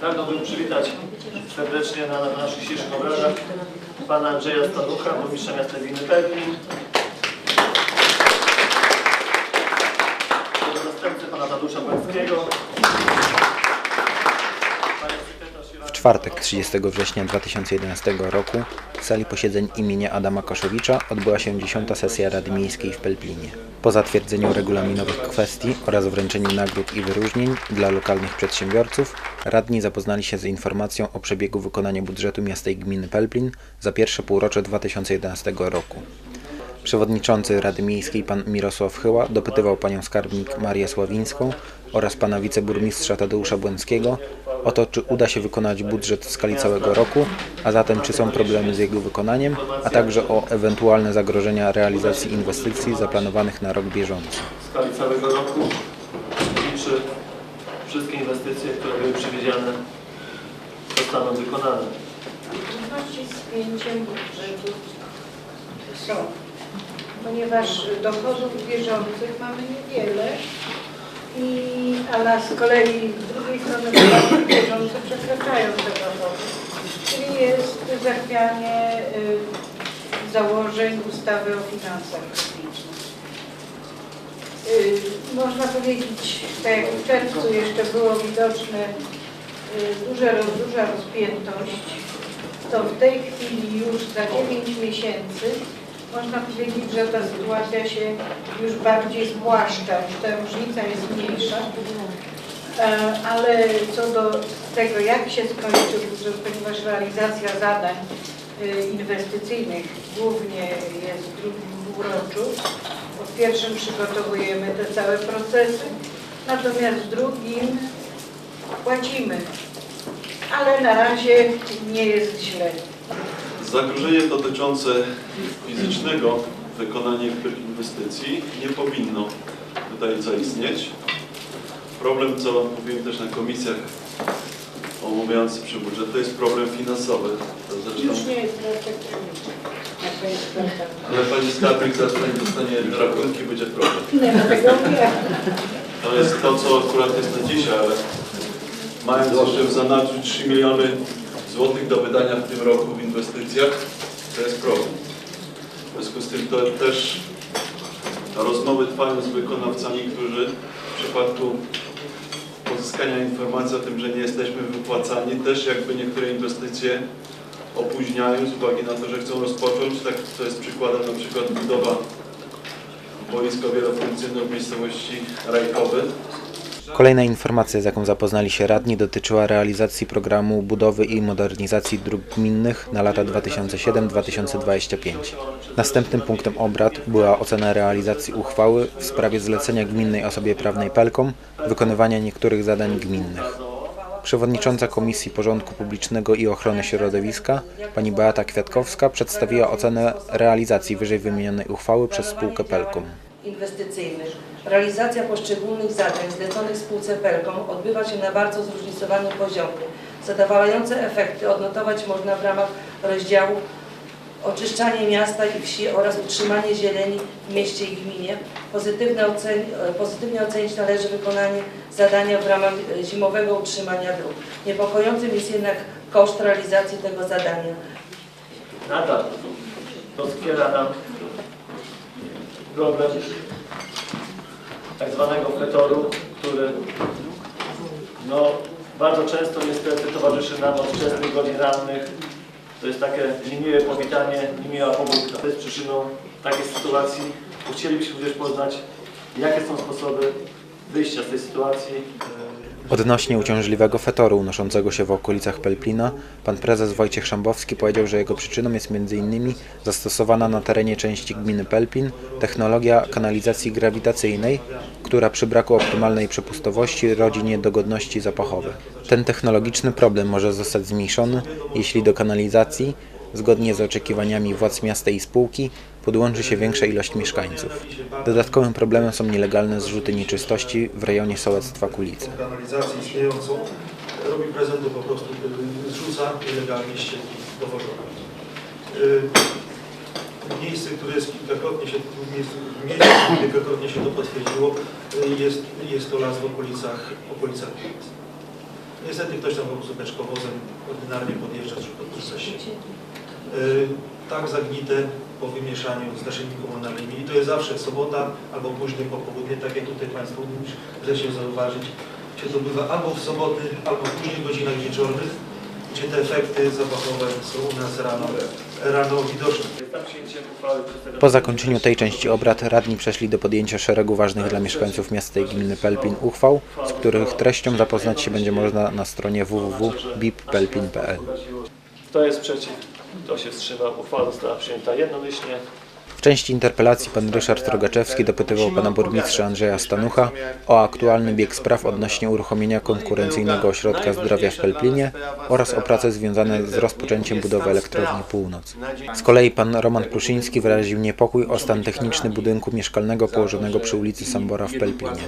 Pragnąłbym przywitać serdecznie na, na naszych dzisiejszych obradach pana Andrzeja Stanucha, burmistrza miasta gminy Pelplin, jego zastępcę pana Tadeusza Błęckiego, panią sekretarz Joannę W czwartek 30 września 2011 roku w sali posiedzeń imienia Adama Koszowicza odbyła się 10. sesja Rady Miejskiej w Pelplinie. Po zatwierdzeniu regulaminowych kwestii oraz wręczeniu nagród i wyróżnień dla lokalnych przedsiębiorców, radni zapoznali się z informacją o przebiegu wykonania budżetu miasta i gminy Pelplin za pierwsze półrocze 2011 roku. Przewodniczący Rady Miejskiej pan Mirosław Chyła dopytywał panią skarbnik Marię Sławińską oraz pana wiceburmistrza Tadeusza Błęckiego o to, czy uda się wykonać budżet w skali całego roku, a zatem czy są problemy z jego wykonaniem, a także o ewentualne zagrożenia realizacji inwestycji zaplanowanych na rok bieżący. w skali całego roku i czy wszystkie inwestycje, które były przewidziane, zostaną wykonane. Trudności z pięciem budżetu są, ponieważ dochodów bieżących mamy niewiele, i, ale z kolei z drugiej strony bieżące przekraczają te dochody. Czyli jest zachwianie y, założeń ustawy o finansach publicznych. Y, Można powiedzieć, tak jak w czerwcu jeszcze było widoczne y, duża rozpiętość, to w tej chwili już za 9 miesięcy można powiedzieć, że ta sytuacja się już bardziej spłaszcza, już ta różnica jest mniejsza. E, Ale co do tego, jak się skończy budżet, ponieważ realizacja zadań y, inwestycyjnych głównie jest w drugim półroczu, w pierwszym przygotowujemy te całe procesy, natomiast w drugim płacimy. Ale na razie nie jest źle. Zagrożenie dotyczące fizycznego wykonania inwestycji nie powinno tutaj zaistnieć. Problem, co mówiłem też na komisjach omawiających przy budżet, to jest problem finansowy. To zresztą, Już nie jest prawda. ale pani skarbnik zaraz pani dostanie rachunki, będzie problem. Nie ma tego nie. To jest to, co akurat jest na dzisiaj, ale mając jeszcze w zanadrzu 3 miliony złotych do wydania w tym roku w inwestycjach, to jest problem. W związku z tym to też rozmowy trwają z wykonawcami, którzy w przypadku pozyskania informacji o tym, że nie jesteśmy wypłacani, też jakby niektóre inwestycje opóźniają z uwagi na to, że chcą rozpocząć. Tak to jest przykładem na przykład budowa boiska wielofunkcyjne w miejscowości Rajkowy. Kolejna informacja, z jaką zapoznali się radni, dotyczyła realizacji programu budowy i modernizacji dróg gminnych na lata 2007-2025. Następnym punktem obrad była ocena realizacji uchwały w sprawie zlecenia gminnej osobie prawnej Pelkom wykonywania niektórych zadań gminnych. Przewodnicząca Komisji Porządku Publicznego i Ochrony Środowiska, pani Beata Kwiatkowska, przedstawiła ocenę realizacji wyżej wymienionej uchwały przez spółkę Pelkom. Inwestycyjnych. Realizacja poszczególnych zadań zleconych spółce Pelkom odbywa się na bardzo zróżnicowanym poziomie. Zadowalające efekty odnotować można w ramach rozdziału oczyszczanie miasta i wsi oraz utrzymanie zieleni w mieście i gminie. Pozytywne ocen, pozytywnie ocenić należy wykonanie zadania w ramach e, zimowego utrzymania dróg. Niepokojącym jest jednak koszt realizacji tego zadania. Nadal doskwiera nam problem tak zwanego fetoru, który no, bardzo często niestety towarzyszy nam od wczesnych godzin rannych. To jest takie niemiłe powitanie, niemiła pobudka. To jest przyczyną takiej sytuacji. Chcielibyśmy też poznać, jakie są sposoby wyjścia z tej sytuacji. Odnośnie uciążliwego fetoru unoszącego się w okolicach Pelplina, pan prezes Wojciech Szambowski powiedział, że jego przyczyną jest m.in. zastosowana na terenie części gminy Pelplin technologia kanalizacji grawitacyjnej, która przy braku optymalnej przepustowości rodzi niedogodności zapachowe. Ten technologiczny problem może zostać zmniejszony, jeśli do kanalizacji, zgodnie z oczekiwaniami władz miasta i spółki, podłączy się większa ilość mieszkańców. Dodatkowym problemem są nielegalne zrzuty nieczystości w rejonie sołectwa Kulice. kanalizację istniejącą, robi prezenty po prostu, y, zrzuca nielegalnie ścieki dowożone. Y, Miejsce, które jest kilkakrotnie się, miejsce, miejsce, kilkakrotnie się to potwierdziło, y, jest, jest to las w okolicach, okolicach. Niestety ktoś tam po prostu beczkowozem ordynarnie podjeżdża, rzuca się. Yy, Tak zagnite po wymieszaniu z naszymi komunalnymi. I to jest zawsze sobota albo późne popołudnie, tak jak tutaj Państwo zechcieli zauważyć, się to bywa albo w soboty, albo w późnych godzinach wieczornych, gdzie te efekty zapachowe są u nas rano, rano widoczne. Po zakończeniu tej części obrad radni przeszli do podjęcia szeregu ważnych dla mieszkańców miasta i gminy Pelplin uchwał, z których treścią zapoznać się będzie można na stronie www.bippelpin.pl. Kto jest przeciw? Kto się wstrzymał? Uchwała została przyjęta jednomyślnie. W części interpelacji pan Ryszard Rogaczewski dopytywał pana burmistrza Andrzeja Stanucha o aktualny bieg spraw odnośnie uruchomienia konkurencyjnego ośrodka zdrowia w Pelplinie oraz o prace związane z rozpoczęciem budowy elektrowni Północ. Z kolei pan Roman Pruszyński wyraził niepokój o stan techniczny budynku mieszkalnego położonego przy ulicy Sambora w Pelplinie.